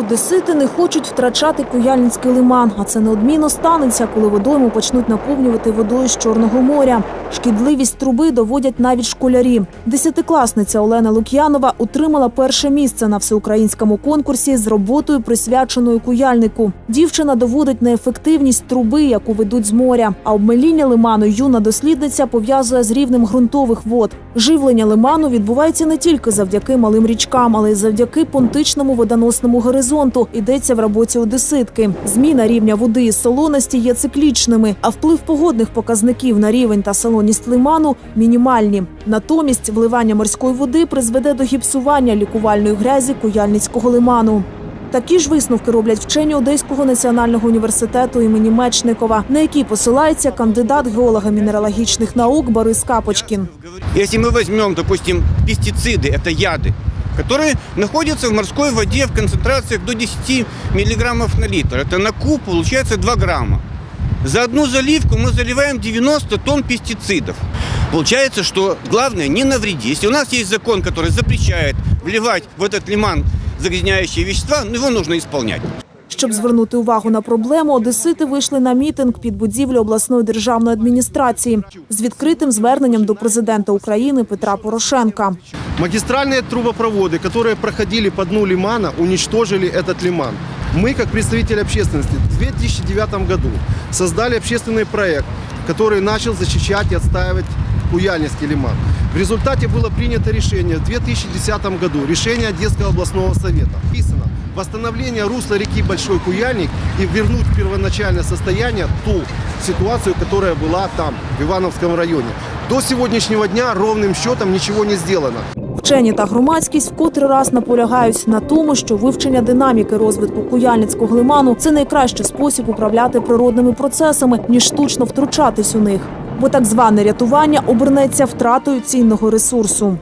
Одесити не хочуть втрачати Куяльницький лиман, а це неодмінно станеться, коли водойму почнуть наповнювати водою з Чорного моря. Шкідливість труби доводять навіть школярі. Десятикласниця Олена Лук'янова отримала перше місце на всеукраїнському конкурсі з роботою, присвяченою Куяльнику. Дівчина доводить неефективність труби, яку ведуть з моря. А обмеління лиману юна дослідниця пов'язує з рівнем ґрунтових вод. Живлення лиману відбувається не тільки завдяки малим річкам, але й завдяки понтичному водоносному горизонту Йдеться в роботі одеситки. Зміна рівня води і солоності є циклічними, а вплив погодних показників на рівень та солоність лиману мінімальні. Натомість вливання морської води призведе до гіпсування лікувальної грязі Куяльницького лиману. Такі ж висновки роблять вчені Одеського національного університету імені Мечникова, на які посилається кандидат геолога мінералогічних наук Борис Капочкін. Если мы возьмем, допустим, пестициды, это яды, которые находятся в морской воде в концентрациях до 10 миллиграммов на литр. Это на куб получается 2 грамма. За одну заливку мы заливаем 90 тонн пестицидов. Получается, что главное не навреди. Если у нас есть закон, который запрещает вливать в этот лиман загрязняющие вещества, ну, его нужно исполнять. Щоб звернути увагу на проблему, одесити вийшли на мітинг під будівлю обласної державної адміністрації з відкритим зверненням до президента України Петра Порошенка. Магистральные трубопроводы, которые проходили по дну лимана, уничтожили этот лиман. Мы, как представители общественности, в 2009 году создали общественный проект, который начал защищать и отстаивать Куяльницкий лиман. В результате было принято решение в 2010 году, решение Одесского областного совета. Написано восстановление русла реки Большой Куяльник и вернуть в первоначальное состояние ту ситуацию, которая была там, в Ивановском районе. До сегодняшнего дня ровным счетом ничего не сделано. Вчені та громадськість вкотре раз наполягають на тому, що вивчення динаміки розвитку Куяльницького лиману це найкращий спосіб управляти природними процесами, ніж штучно втручатись у них. Бо так зване рятування обернеться втратою цінного ресурсу.